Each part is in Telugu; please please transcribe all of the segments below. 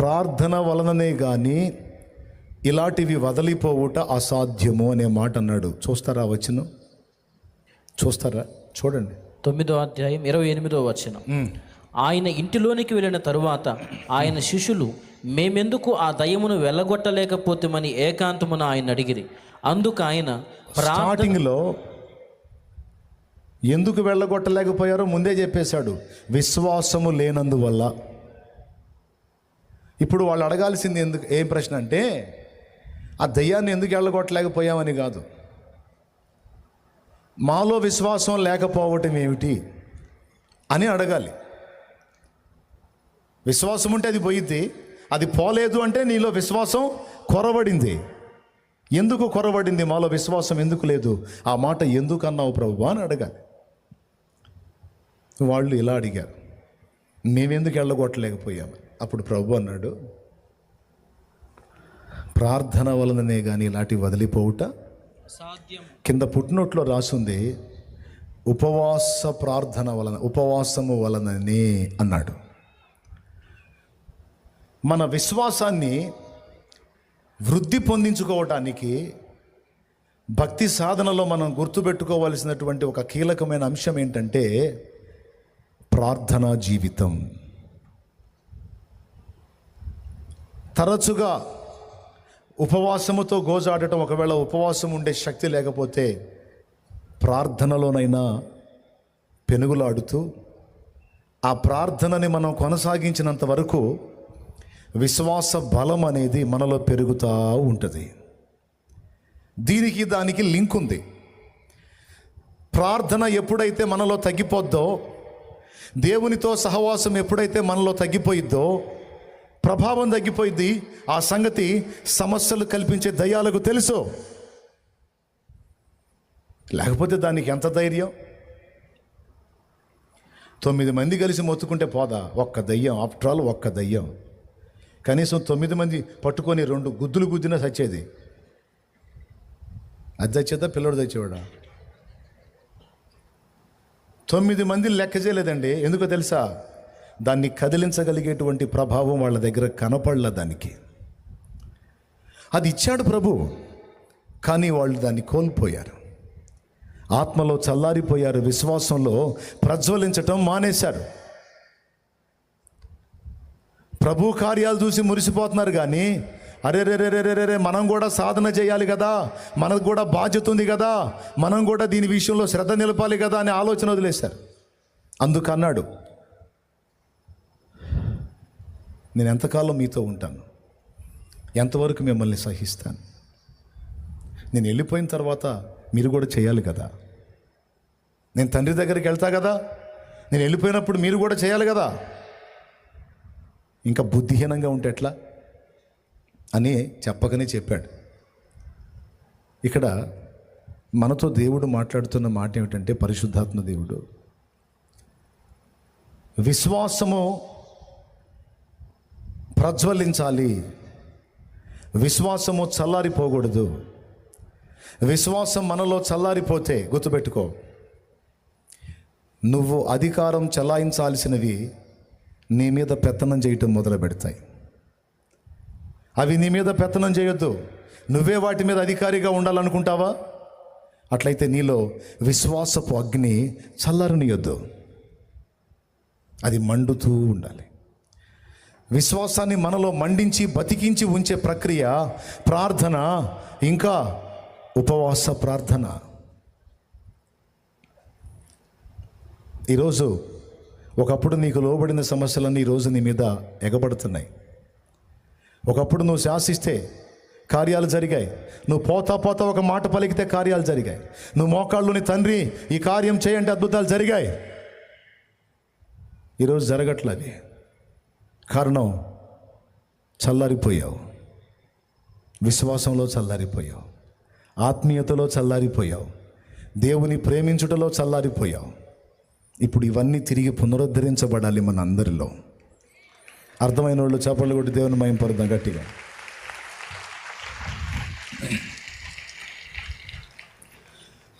ప్రార్థన వలననే కానీ ఇలాంటివి వదిలిపోవుట అసాధ్యము అనే మాట అన్నాడు. చూస్తారా వచ్చిన చూస్తారా? చూడండి. తొమ్మిదో అధ్యాయం ఇరవై ఎనిమిదో వచనం. ఆయన ఇంటిలోనికి వెళ్ళిన తరువాత ఆయన శిష్యులు మేమెందుకు ఆ దయ్యమును వెళ్ళగొట్టలేకపోతామని ఏకాంతమున ఆయన అడిగిరి. అందుకు ఆయన స్టార్టింగ్లో ఎందుకు వెళ్ళగొట్టలేకపోయారో ముందే చెప్పేశాడు. విశ్వాసము లేనందువల్ల. ఇప్పుడు వాళ్ళు అడగాల్సింది ఎందుకు ఏం ప్రశ్న అంటే ఆ దయ్యాన్ని ఎందుకు వెళ్ళగొట్టలేకపోయామని కాదు. మాలో విశ్వాసం లేకపోవటం ఏమిటి అని అడగాలి. విశ్వాసం ఉంటే అది పోయిద్ది అది పోలేదు అంటే నీలో విశ్వాసం కొరబడింది ఎందుకు కొరబడింది మాలో విశ్వాసం ఎందుకు లేదు? ఆ మాట ఎందుకు అన్నావు ప్రభు అని అడగాలి. వాళ్ళు ఇలా అడిగారు మేమెందుకు వెళ్ళగొట్టలేకపోయాము అప్పుడు ప్రభు అన్నాడు ప్రార్థన వలననే కానీ ఇలాంటి వదిలిపోవుట? సాధ్యం. కింద పుట్టినోట్లో రాసుంది ఉపవాస ప్రార్థన వలన ఉపవాసము వలననే అన్నాడు. మన విశ్వాసాన్ని వృద్ధి పొందించుకోవటానికి భక్తి సాధనలో మనం గుర్తుపెట్టుకోవాల్సినటువంటి ఒక కీలకమైన అంశం ఏంటంటే ప్రార్థనా జీవితం. తరచుగా ఉపవాసముతో గోజాడటం ఒకవేళ ఉపవాసం ఉండే శక్తి లేకపోతే ప్రార్థనలోనైనా పెనుగులాడుతూ ఆ ప్రార్థనని మనం కొనసాగించినంత వరకు విశ్వాస బలం అనేది మనలో పెరుగుతూ ఉంటుంది. దీనికి దానికి లింక్ ఉంది. ప్రార్థన ఎప్పుడైతే మనలో తగ్గిపోద్దో దేవునితో సహవాసం ఎప్పుడైతే మనలో తగ్గిపోయిద్దో ప్రభావం తగ్గిపోయింది. ఆ సంగతి సమస్యలు కల్పించే దయ్యాలకు తెలుసు. లేకపోతే దానికి ఎంత ధైర్యం? తొమ్మిది మంది కలిసి మొత్తుకుంటే పోదా? ఒక్క దయ్యం. ఆఫ్టర్ ఆల్ ఒక్క దయ్యం. కనీసం తొమ్మిది మంది పట్టుకొని రెండు గుద్దులు గుద్దినా సచ్చేది. అది తెచ్చేదా పిల్లడు తెచ్చేవాడా తొమ్మిది మంది లెక్క చేయలేదండి. ఎందుకో తెలుసా? దాన్ని కదిలించగలిగేటువంటి ప్రభావం వాళ్ళ దగ్గర కనపడలే దానికి అది ఇచ్చాడు ప్రభు కానీ వాళ్ళు దాన్ని కోల్పోయారు. ఆత్మలో చల్లారిపోయారు విశ్వాసంలో ప్రజ్వలించటం మానేశారు. ప్రభు కార్యాలు చూసి మురిసిపోతున్నారు కానీ అరే రే రే రే రే రే మనం కూడా సాధన చేయాలి కదా మనకు కూడా బాధ్యత ఉంది కదా మనం కూడా దీని విషయంలో శ్రద్ధ నిలపాలి కదా అనే ఆలోచన వదిలేశారు. అందుకన్నాడు నేను ఎంతకాలం మీతో ఉంటాను? ఎంతవరకు మిమ్మల్ని సహిస్తాను? నేను వెళ్ళిపోయిన తర్వాత మీరు కూడా చేయాలి కదా? నేను తండ్రి దగ్గరికి వెళ్తా కదా? నేను వెళ్ళిపోయినప్పుడు మీరు కూడా చేయాలి కదా? ఇంకా బుద్ధిహీనంగా ఉంటే ఎట్లా? అని చెప్పకనే చెప్పాడు. ఇక్కడ మనతో దేవుడు మాట్లాడుతున్న మాట ఏమిటంటే పరిశుద్ధాత్మ దేవుడు. విశ్వాసము ప్రజ్వలించాలి. విశ్వాసము చల్లారిపోకూడదు. విశ్వాసం మనలో చల్లారిపోతే గుర్తుపెట్టుకో. నువ్వు అధికారం చలాయించాల్సినవి నీ మీద పెత్తనం చేయటం మొదలు పెడతాయి అవి నీ మీద పెత్తనం చేయొద్దు. నువ్వే వాటి మీద అధికారిగా ఉండాలనుకుంటావా? అట్లయితే నీలో విశ్వాసపు అగ్ని చల్లారనియొద్దు. అది మండుతూ ఉండాలి. విశ్వాసాన్ని మనలో మండించి బతికించి ఉంచే ప్రక్రియ ప్రార్థన ఇంకా ఉపవాస ప్రార్థన. ఈరోజు ఒకప్పుడు నీకు లోబడిన సమస్యలన్నీ ఈరోజు నీ మీద ఎగబడుతున్నాయి. ఒకప్పుడు నువ్వు శాసిస్తే కార్యాలు జరిగాయి. నువ్వు పోతా పోతా ఒక మాట పలికితే కార్యాలు జరిగాయి. నువ్వు మోకాళ్ళుని తండ్రి ఈ కార్యం చేయండి అద్భుతాలు జరిగాయి. ఈరోజు జరగట్లేదు కారణం చల్లారిపోయావు. విశ్వాసంలో చల్లారిపోయావు. ఆత్మీయతలో చల్లారిపోయావు. దేవుని ప్రేమించుటలో చల్లారిపోయావు. ఇప్పుడు ఇవన్నీ తిరిగి పునరుద్ధరించబడాలి మన అందరిలో అర్థమైన వాళ్ళు చేపలు కొట్టి దేవుని మయంపరుద్దాం గట్టిగా.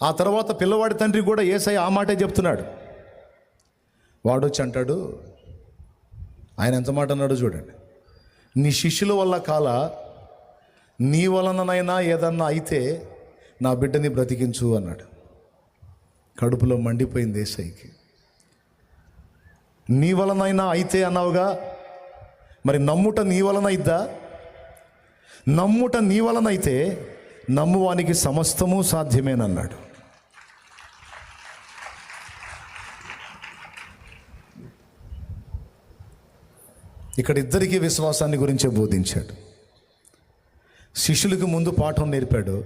ఆ తర్వాత పిల్లవాడి తండ్రి కూడా ఏసై ఆ మాటే చెప్తున్నాడు. వాడొచ్చి అంటాడు ఆయన ఎంత మాట అన్నాడు చూడండి. నీ శిష్యుల వల్ల కాల నీ వలననైనా ఏదన్నా అయితే నా బిడ్డని బ్రతికించు అన్నాడు. కడుపులో మండిపోయింది దేశాయికి నీ వలనైనా అయితే అన్నావుగా? మరి నమ్ముట నీ వలన అయిద్దా? నమ్ముట నీ వలనైతే నమ్మువానికి సమస్తము సాధ్యమేనన్నాడు. ఇక్కడ ఇద్దరికి విశ్వాసాన్ని గురించే బోధించాడు. శిష్యులకు ముందు పాఠం నేర్పాడు.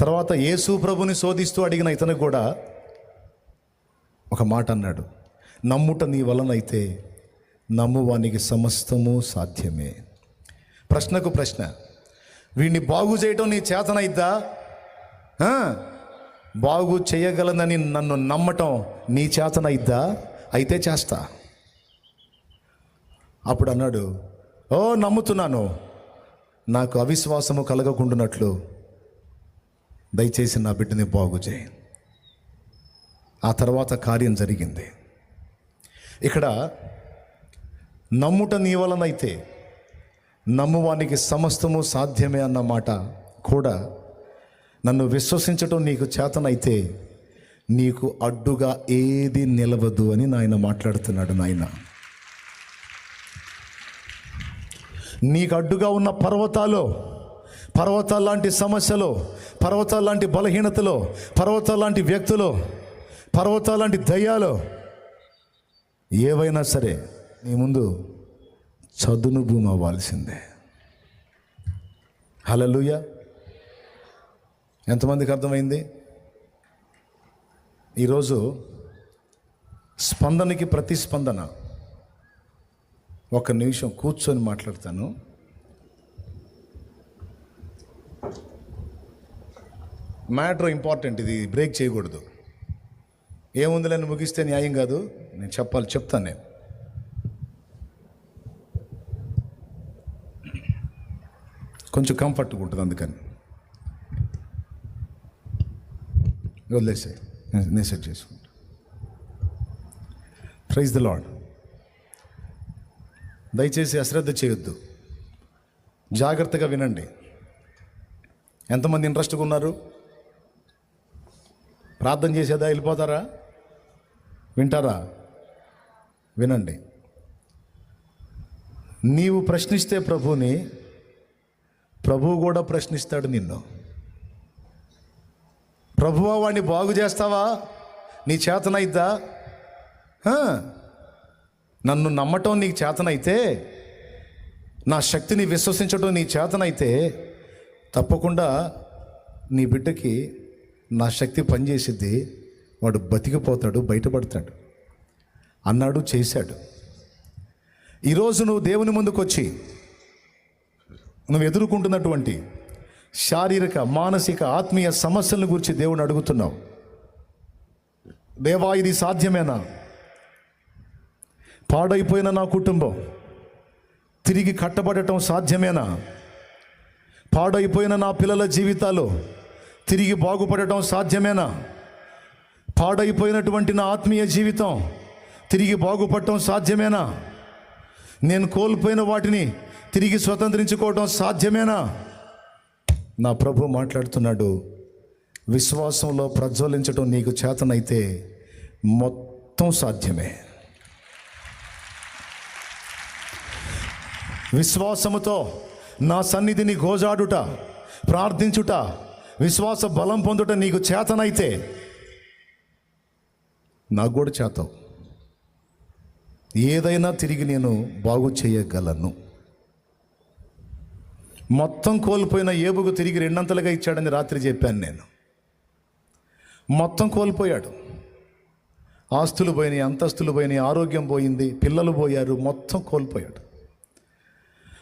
తర్వాత యేసు ప్రభుని శోధిస్తూ అడిగిన ఇతను కూడా ఒక మాట అన్నాడు. నమ్ముట నీ వలనైతే నమ్మువానికి సమస్తము సాధ్యమే. ప్రశ్నకు ప్రశ్న. వీడిని బాగు చేయటం నీ చేతనైద్దా బాగు చేయగలనని నన్ను నమ్మటం నీ చేతనైద్దా అయితే చేస్తా. అప్పుడు అన్నాడు ఓ నమ్ముతున్నాను. నాకు అవిశ్వాసము కలగకుండానట్లు దయచేసి నా బిడ్డని బాగు చేయి. ఆ తర్వాత కార్యం జరిగింది. ఇక్కడ నమ్ముట నీ వలనైతే నమ్మువానికి సమస్తము సాధ్యమే అన్న మాట కూడా నన్ను విశ్వసించటం నీకు చేతనైతే నీకు అడ్డుగా ఏది నిలవదు అని నాయన మాట్లాడుతున్నాడు నాయన. నీకు అడ్డుగా ఉన్న పర్వతాలు పర్వతాల లాంటి సమస్యలు పర్వతాల లాంటి బలహీనతలు పర్వతాల లాంటి వ్యక్తులు పర్వతాల లాంటి దయ్యాలు ఏవైనా సరే నీ ముందు చదును భూమి అవ్వాల్సిందే. హలలుయ ఎంతమందికి అర్థమైంది? ఈరోజు స్పందనకి ప్రతిస్పందన. ఒక నిమిషం కూర్చొని మాట్లాడతాను. మ్యాటర్ ఇంపార్టెంట్ ఇది బ్రేక్ చేయకూడదు. ఏముందిలేని ముగిస్తే న్యాయం కాదు. నేను చెప్పాలి చెప్తాను నేను. కొంచెం కంఫర్ట్గా ఉంటుంది అందుకని. వదిలేసే నేను సెట్ చేసుకుంటా. ప్రైజ్ ద లాడ్ దయచేసి అశ్రద్ధ చేయొద్దు. జాగ్రత్తగా వినండి. ఎంతమంది ఇంట్రెస్ట్గా ఉన్నారు? ప్రార్థన చేసేదా? వెళ్ళిపోతారా? వింటారా? వినండి. నీవు ప్రశ్నిస్తే ప్రభుని ప్రభువు కూడా ప్రశ్నిస్తాడు నిన్ను. ప్రభువా వాడిని బాగు చేస్తావా? నీ చేతనైద్దా? నన్ను నమ్మటం నీకు చేతనైతే నా శక్తిని విశ్వసించడం నీ చేతనైతే తప్పకుండా నీ బిడ్డకి నా శక్తి పనిచేసిద్ది. వాడు బతికిపోతాడు బయటపడతాడు. అన్నాడు చేశాడు. ఈరోజు నువ్వు దేవుని ముందుకు వచ్చి నువ్వు ఎదుర్కొంటున్నటువంటి శారీరక మానసిక ఆత్మీయ సమస్యలను గురించి దేవుని అడుగుతున్నావు. దేవా ఇది సాధ్యమేనా? పాడైపోయిన నా కుటుంబం. తిరిగి కట్టబడటం సాధ్యమేనా? పాడైపోయిన నా పిల్లల జీవితాలు తిరిగి బాగుపడటం సాధ్యమేనా? పాడైపోయినటువంటి నా ఆత్మీయ జీవితం తిరిగి బాగుపడటం సాధ్యమేనా? నేను కోల్పోయిన వాటిని తిరిగి స్వతంత్రించుకోవటం సాధ్యమేనా? నా ప్రభు మాట్లాడుతున్నాడు. విశ్వాసంలో ప్రజ్వలించటం నీకు చేతనైతే మొత్తం సాధ్యమే. విశ్వాసముతో నా సన్నిధిని గోజాడుట ప్రార్థించుట విశ్వాస బలం పొందుట నీకు చేతనైతే నాకు కూడా చేతావు. ఏదైనా తిరిగి నేను బాగు చేయగలను. మొత్తం కోల్పోయిన ఏబుకు తిరిగి రెండంతలుగా ఇచ్చాడని రాత్రి చెప్పాను నేను. మొత్తం కోల్పోయాడు. ఆస్తులు పోయినాయి అంతస్తులు పోయినాయి ఆరోగ్యం పోయింది పిల్లలు పోయారు మొత్తం కోల్పోయాడు.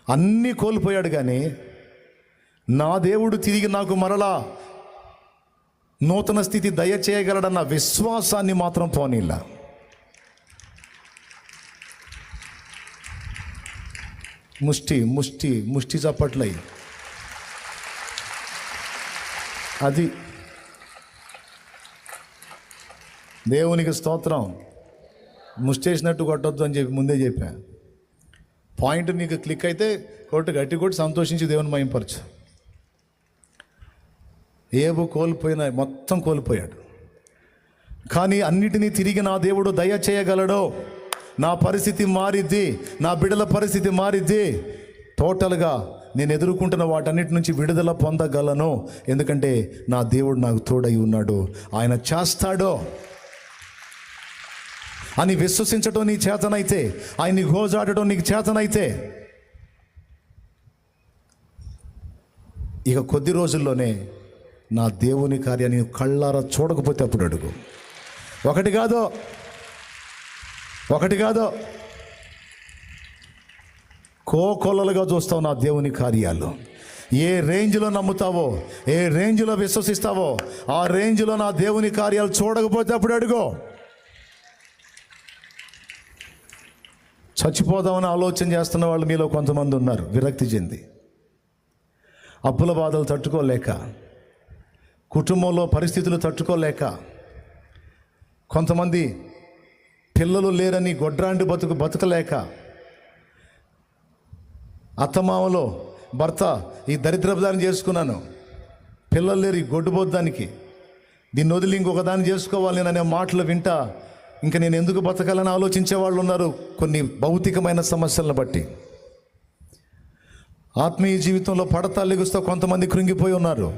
అన్నీ కోల్పోయాడు కానీ నా దేవుడు తిరిగి నాకు మరలా నూతన స్థితి దయచేయగలడన్న విశ్వాసాన్ని మాత్రం పోనీలా. ముష్టి ముష్టి ముష్టి చప్పట్లై. అది దేవునికి స్తోత్రం. ముష్టేసినట్టు కొట్టొద్దు అని చెప్పి ముందే చెప్పాను పాయింట్ నీకు క్లిక్ అయితే కొట్టు గట్టి కొట్టి సంతోషించి దేవుని మయంపరచు ఏబు కోల్పోయిన మొత్తం కోల్పోయాడు. కానీ అన్నిటినీ తిరిగి నా దేవుడు దయ చేయగలడో నా పరిస్థితి మారిద్ది నా బిడ్డల పరిస్థితి మారిద్ది. టోటల్గా నేను ఎదుర్కొంటున్న వాటన్నిటి నుంచి విడుదల పొందగలను. ఎందుకంటే నా దేవుడు నాకు తోడై ఉన్నాడు. ఆయన చేస్తాడో అని విశ్వసించడం నీ చేతనైతే ఆయన్ని గోజాడటం నీకు చేతనైతే. ఇక కొద్ది రోజుల్లోనే నా దేవుని కార్యాన్ని కళ్ళారా చూడకపోతే అప్పుడు అడుగు. ఒకటి కాదో ఒకటి కాదో. కోకొల్లలుగా చూస్తావు నా దేవుని కార్యాలు. ఏ రేంజ్లో నమ్ముతావో ఏ రేంజ్లో విశ్వసిస్తావో ఆ రేంజ్లో నా దేవుని కార్యాలు చూడకపోతే అప్పుడు అడుగు. చచ్చిపోదామని ఆలోచన చేస్తున్న వాళ్ళు మీలో కొంతమంది ఉన్నారు విరక్తి చెంది. అప్పుల బాధలు తట్టుకోలేక కుటుంబంలో పరిస్థితులు తట్టుకోలేక కొంతమంది పిల్లలు లేరని గొడ్రాండి బతుకు బతకలేక అత్తమామలో భర్త ఈ దరిద్రపు చేసుకున్నాను. పిల్లలు లేరు ఈ గొడ్డుబోద్దానికి. దీన్ని వదిలి ఇంకొక దాన్ని చేసుకోవాలి అనే మాటలు వింటా ఇంకా నేను ఎందుకు బతకాలని ఆలోచించే వాళ్ళు ఉన్నారు? కొన్ని భౌతికమైన సమస్యలను బట్టి. ఆత్మీయ జీవితంలో పడతా కొంతమంది కృంగిపోయి ఉన్నారు.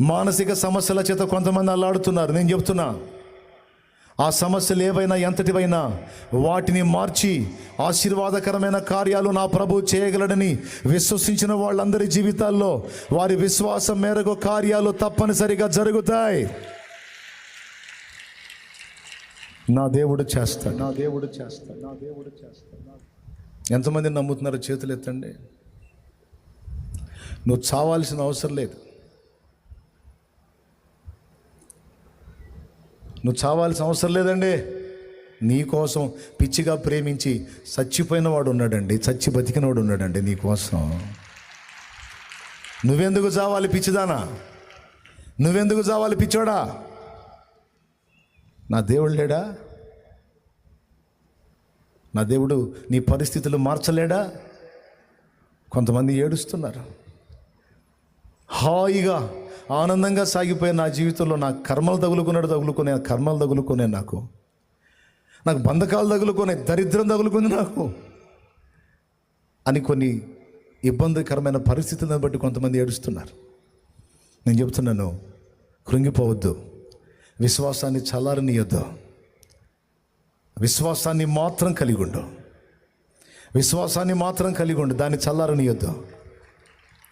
మానసిక సమస్యల చేత కొంతమంది అల్లాడుతున్నారు. నేను చెప్తున్నా ఆ సమస్యలు ఏవైనా ఎంతటివైనా వాటిని మార్చి ఆశీర్వాదకరమైన కార్యాలు నా ప్రభు చేయగలడని విశ్వసించిన వాళ్ళందరి జీవితాల్లో వారి విశ్వాసం మేరకు కార్యాలు తప్పనిసరిగా జరుగుతాయి. నా దేవుడు చేస్తాడు. నా దేవుడు చేస్తాడు. నా దేవుడు చేస్తాడు. ఎంతమంది నమ్ముతున్నారో చేతులు ఎత్తండి? నువ్వు చావాల్సిన అవసరం లేదు. నువ్వు చావాల్సిన అవసరం లేదండి. నీ కోసం పిచ్చిగా ప్రేమించి చచ్చిపోయిన వాడు ఉన్నాడండి. చచ్చి బతికినవాడు ఉన్నాడండి నీ కోసం. నువ్వెందుకు చావాలి పిచ్చిదానా? నువ్వెందుకు చావాలి పిచ్చోడా? నా దేవుడు లేడా? నా దేవుడు నీ పరిస్థితులు మార్చలేడా? కొంతమంది ఏడుస్తున్నారు. హాయిగా ఆనందంగా సాగిపోయే నా జీవితంలో నా కర్మలు తగులుకున్నాడు తగులుకునే కర్మలు తగులుకునే నాకు. నాకు బంధకాలు తగులుకునే దరిద్రం తగులుకుంది నాకు. అని కొన్ని ఇబ్బందికరమైన పరిస్థితులను బట్టి కొంతమంది ఏడుస్తున్నారు. నేను చెప్తున్నాను కృంగిపోవద్దు. విశ్వాసాన్ని చల్లారనియొద్దు. విశ్వాసాన్ని మాత్రం కలిగి ఉండు విశ్వాసాన్ని మాత్రం కలిగి ఉండు దాన్ని చల్లారనియొద్దు.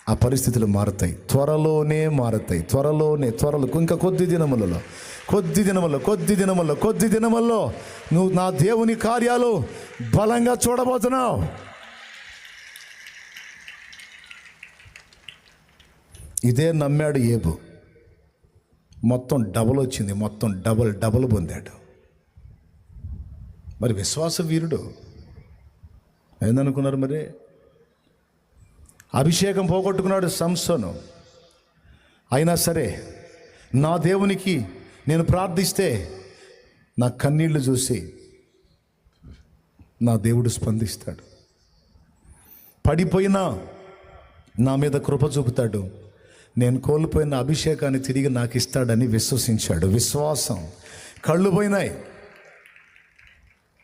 ఆ పరిస్థితులు మారుతాయి. త్వరలోనే మారుతాయి. త్వరలోనే త్వరలో ఇంకా కొద్ది దినములలో కొద్ది దినముల్లో కొద్ది దినముల్లో కొద్ది దినముల్లో నువ్వు నా దేవుని కార్యాలు బలంగా చూడబోతున్నావు. ఇదే నమ్మాడు ఏబు. మొత్తం డబల్ వచ్చింది మొత్తం డబల్ డబల్ పొందాడు. మరి విశ్వాస వీరుడు ఏందనుకున్నారు మరి? అభిషేకం పోగొట్టుకున్నాడు సంస్థను అయినా సరే నా దేవునికి నేను ప్రార్థిస్తే నా కన్నీళ్ళు చూసి నా దేవుడు స్పందిస్తాడు. పడిపోయినా నా మీద కృప చూపుతాడు. నేను కోల్పోయిన అభిషేకాన్ని తిరిగి నాకు ఇస్తాడని విశ్వసించాడు. విశ్వాసం. కళ్ళు పోయినాయి.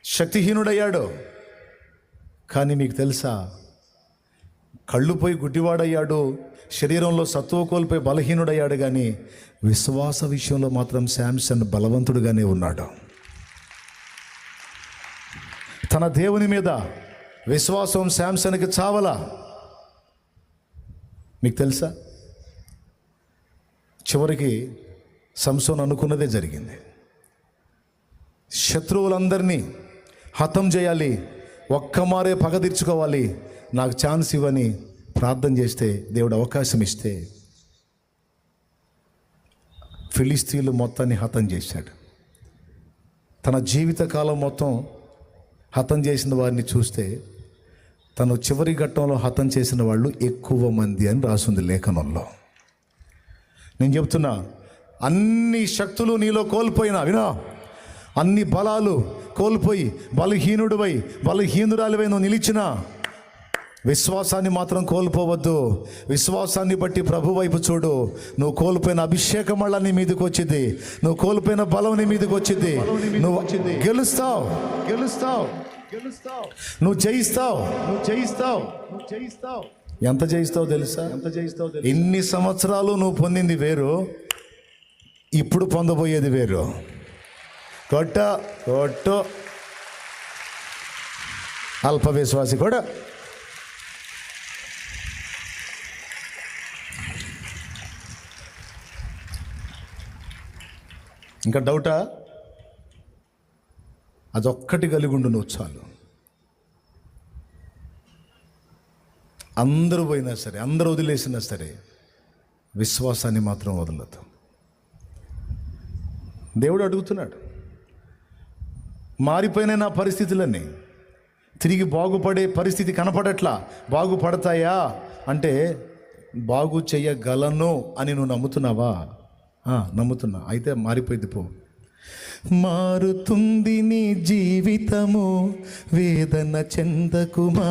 శక్తిహీనుడయ్యాడు. కానీ మీకు తెలుసా? కళ్ళు పోయి గుడ్డివాడయ్యాడు. శరీరంలో సత్వ కోల్పోయి బలహీనుడయ్యాడు కానీ విశ్వాస విషయంలో మాత్రం శాంసన్ బలవంతుడుగానే ఉన్నాడు. తన దేవుని మీద విశ్వాసం శాంసన్కి చావలా? మీకు తెలుసా? చివరికి సంసోన్ అనుకున్నదే జరిగింది. శత్రువులందరినీ హతం చేయాలి ఒక్క మారే పగ తీర్చుకోవాలి నాకు ఛాన్స్ ఇవ్వని ప్రార్థన చేస్తే దేవుడు అవకాశం ఇస్తే ఫిలిస్తీన్లు మొత్తాన్ని హతం చేశాడు. తన జీవితకాలం మొత్తం హతం చేసిన వారిని చూస్తే తను చివరి ఘట్టంలో హతం చేసిన వాళ్ళు ఎక్కువ మంది అని రాసింది లేఖనంలో. నేను చెప్తున్నా అన్ని శక్తులు నీలో కోల్పోయినా వినా? అన్ని బలాలు కోల్పోయి బలహీనుడివై బలహీనురాలివై నువ్వు నిలిచినా విశ్వాసాన్ని మాత్రం కోల్పోవద్దు. విశ్వాసాన్ని బట్టి ప్రభు వైపు చూడు. నువ్వు కోల్పోయిన అభిషేకం మళ్ళా నీ మీదకి వచ్చింది. నువ్వు కోల్పోయిన బలం నీ మీదకి వచ్చింది. నువ్వు గెలుస్తావు. గెలుస్తావు. గెలుస్తావు. నువ్వు జయిస్తావు. నువ్వు జయిస్తావు. నువ్వు జయిస్తావు. ఎంత జయిస్తావు తెలుసా? ఎంత జయిస్తావు ఇన్ని సంవత్సరాలు నువ్వు పొందింది వేరు ఇప్పుడు పొందబోయేది వేరు. కొట్ట కొట్టు. అల్ప విశ్వాసి కూడా ఇంకా డౌటా? అదొక్కటి కలిగి ఉండు నువ్వు చాలు. అందరూ పోయినా సరే అందరూ వదిలేసినా సరే విశ్వాసాన్ని మాత్రం వదలదు దేవుడు అడుగుతున్నాడు మారిపోయిన నా పరిస్థితులన్నీ తిరిగి బాగుపడే పరిస్థితి కనపడట్లా బాగుపడతాయా? అంటే బాగు చెయ్యగలను అని నువ్వు నమ్ముతున్నావా? నమ్ముతున్నా. అయితే మారిపోయింది పో. మారుతుంది నీ జీవితము వేదన చెందకుమా?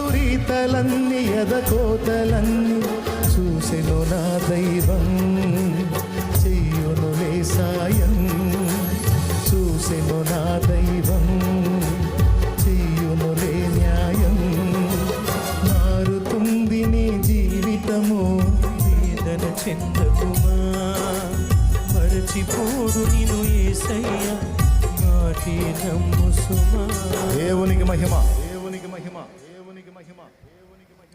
ఎదురీతలన్నీ ఎదకోతలన్నీ చూసెను నా దైవం. చెయ్యునులే సాయం. చూసెను నా దైవం. చెయ్యునులే న్యాయం. మారుతుంది నీ జీవితము వేదన చెందకుమా? మరచిపోడు నిను ఏసయ్య మాటి నమ్ము సుమా దేవునికి మహిమ.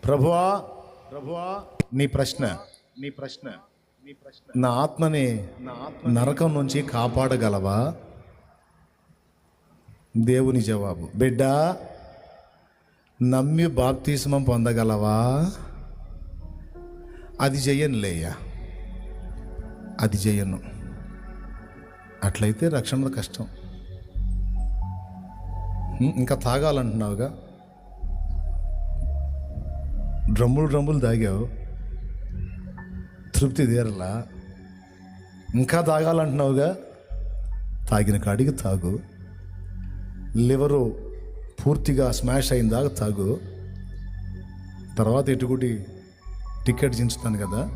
ప్రభువా ప్రభువా నీ ప్రశ్న. నీ ప్రశ్న నీ ప్రశ్న. నా ఆత్మని నా ఆత్మ నరకం నుంచి కాపాడగలవా? దేవుని జవాబు. బిడ్డ నమ్మి బాప్తిస్మం పొందగలవా? అది చెయ్యను లేయ్యా అది చెయ్యను అట్లయితే రక్షణ కష్టం. ఇంకా తాగాలంటున్నావుగా? డ్రమ్ములు డ్రమ్ములు తాగావు తృప్తి తీరలా. ఇంకా తాగాలంటున్నావుగా? తాగిన కాడికి తాగు. లివరు పూర్తిగా స్మాష్ అయిన దాకా తాగు. తర్వాత ఎటుకుటి టికెట్ చించుతాను కదా?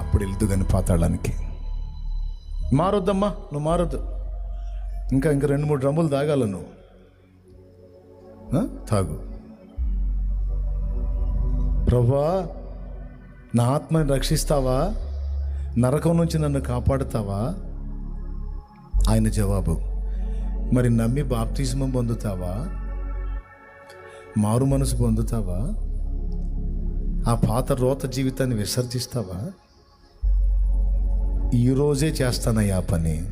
అప్పుడు వెళ్తూ కానీ పాతాళానికి. మారొద్దమ్మా నువ్వు మారొద్దు. ఇంకా ఇంకా రెండు మూడు డ్రమ్ములు తాగాల నువ్వు. తాగు. ప్రభా నా ఆత్మని రక్షిస్తావా? నరకం నుంచి నన్ను కాపాడుతావా? ఆయన జవాబు మరి నమ్మి బాప్తిజమం పొందుతావా? మారు మనసు పొందుతావా? ఆ పాత రోత జీవితాన్ని విసర్జిస్తావా? ఈరోజే చేస్తానయ్యా పని.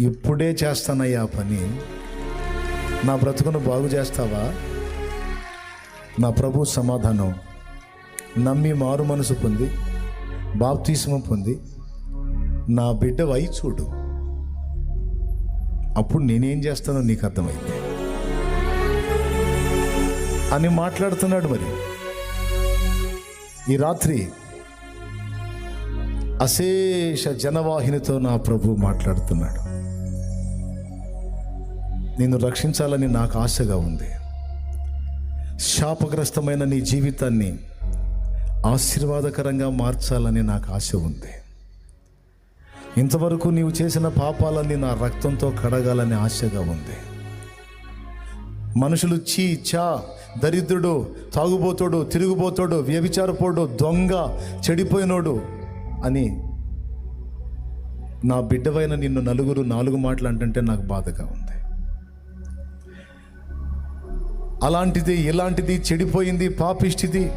ఇప్పుడే చేస్తానయ్యా పని. నా బ్రతుకును బాగు చేస్తావా? నా ప్రభు సమాధానం. నమ్మి మారు మనసు పొంది బాప్తీసమం పొంది నా బిడ్డ వై చూడు. అప్పుడు నేనేం చేస్తానో నీకు అర్థమైంది. అని మాట్లాడుతున్నాడు మరి. ఈ రాత్రి అశేష జనవాహినితో నా ప్రభు మాట్లాడుతున్నాడు. నిన్ను రక్షించాలని నాకు ఆశగా ఉంది. శాపగ్రస్తమైన నీ జీవితాన్ని ఆశీర్వాదకరంగా మార్చాలని నాకు ఆశ ఉంది. ఇంతవరకు నీవు చేసిన పాపాలన్నీ నా రక్తంతో కడగాలని ఆశగా ఉంది. మనుషులు చీ చా దరిద్రుడు తాగుబోతోడు తిరుగుబోతోడు వ్యభిచారపోడు దొంగ చెడిపోయినోడు అని నా బిడ్డవైన నిన్ను నలుగురు నాలుగు మాటలు అంటుంటే నాకు బాధగా ఉంది. అలాంటిది ఇలాంటిది చెడిపోయింది పాపిష్టిది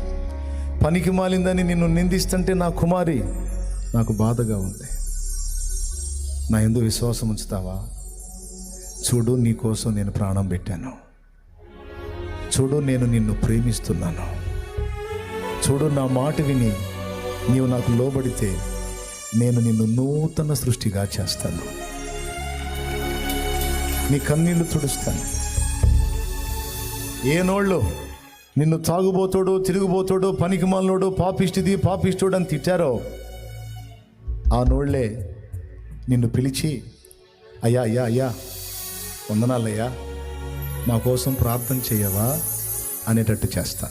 పనికి మాలిందని నిన్ను నిందిస్తుంటే నా కుమారి నాకు బాధగా ఉంది. నా ఎందు విశ్వాసం ఉంచుతావా? చూడు నీ కోసం నేను ప్రాణం పెట్టాను. చూడు నేను నిన్ను ప్రేమిస్తున్నాను. చూడు నా మాట విని నీవు నాకు లోబడితే నేను నిన్ను నూతన సృష్టిగా చేస్తాను. నీ కన్నీళ్ళు తుడుస్తాను. ఏ నోళ్ళు నిన్ను తాగుబోతోడు తిరిగిపోతాడు పనికి మాలినోడు పాపిష్టిది పాపిష్టుడు అని తిట్టారో? ఆ నోళ్ళే నిన్ను పిలిచి అయ్యా అయ్యా అయ్యా వందనాలయ్యా మా కోసం ప్రార్థన చేయవా? అనేటట్టు చేస్తా.